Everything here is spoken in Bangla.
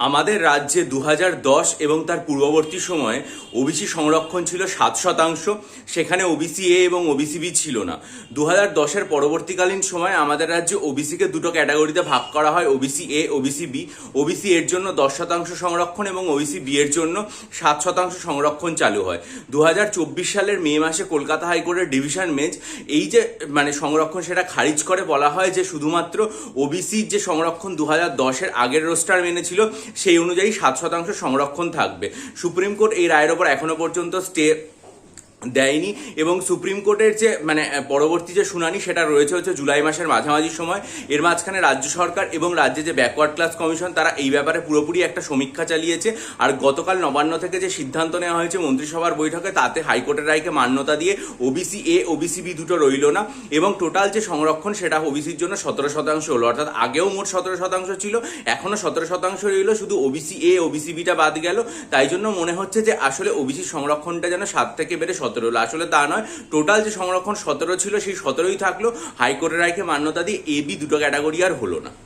আমাদের রাজ্যে দু হাজার দশ এবং তার পূর্ববর্তী সময়ে ওবিসি সংরক্ষণ ছিল সাত শতাংশ, সেখানে ওবিসি এ এবং ওবিসি বি ছিল না। দু হাজার দশের পরবর্তীকালীন সময়ে আমাদের রাজ্যে ওবিসিকে দুটো ক্যাটাগরিতে ভাগ করা হয়, OBC A, OBC B. OBC এর জন্য দশ শতাংশ সংরক্ষণ এবং ওবিসি বি এর জন্য সাত শতাংশ সংরক্ষণ চালু হয়। দু হাজার চব্বিশ সালের মে মাসে কলকাতা হাইকোর্টের ডিভিশন বেঞ্চ এই যে মানে সংরক্ষণ সেটা খারিজ করে বলা হয় যে শুধুমাত্র ওবিসির যে সংরক্ষণ দু হাজার দশের আগের রোস্টার মেনেছিল সেই অনুযায়ী সাত শতাংশ সংরক্ষণ থাকবে। সুপ্রিম কোর্ট এই রায়ের ওপর এখনও পর্যন্ত স্টে দেয়নি এবং সুপ্রিম কোর্টের যে মানে পরবর্তী যে শুনানি সেটা রয়েছে হচ্ছে জুলাই মাসের মাঝামাঝি সময়। এর মাঝখানে রাজ্য সরকার এবং রাজ্যে যে ব্যাকওয়ার্ড ক্লাস কমিশন তারা এই ব্যাপারে পুরোপুরি একটা সমীক্ষা চালিয়েছে। আর গতকাল নবান্ন থেকে যে সিদ্ধান্ত নেওয়া হয়েছে মন্ত্রিসভার বৈঠকে, তাতে হাইকোর্টের রায়কে মান্যতা দিয়ে ওবিসি এ ওবিসি বি দুটো রইল না। এবং টোটাল যে সংরক্ষণ, সেটা ওবিসির জন্য সতেরো শতাংশ হলো। অর্থাৎ আগেও মোট সতেরো শতাংশ ছিল এখনও সতেরো শতাংশ রইল। শুধু ওবিসি এ ওবিসি বিটা বাদ গেল। তাই জন্য মনে হচ্ছে যে আসলে ওবিসি সংরক্ষণটা যেন সাত থেকে বেড়ে সতেরো হলো। আসলে তা নয় টোটাল যে সংরক্ষণ সতেরো ছিল, সেই সতেরোই থাকল। হাইকোর্টের রায়কে মান্যতা দিয়ে এবি দুটো ক্যাটাগরি আর হলো না।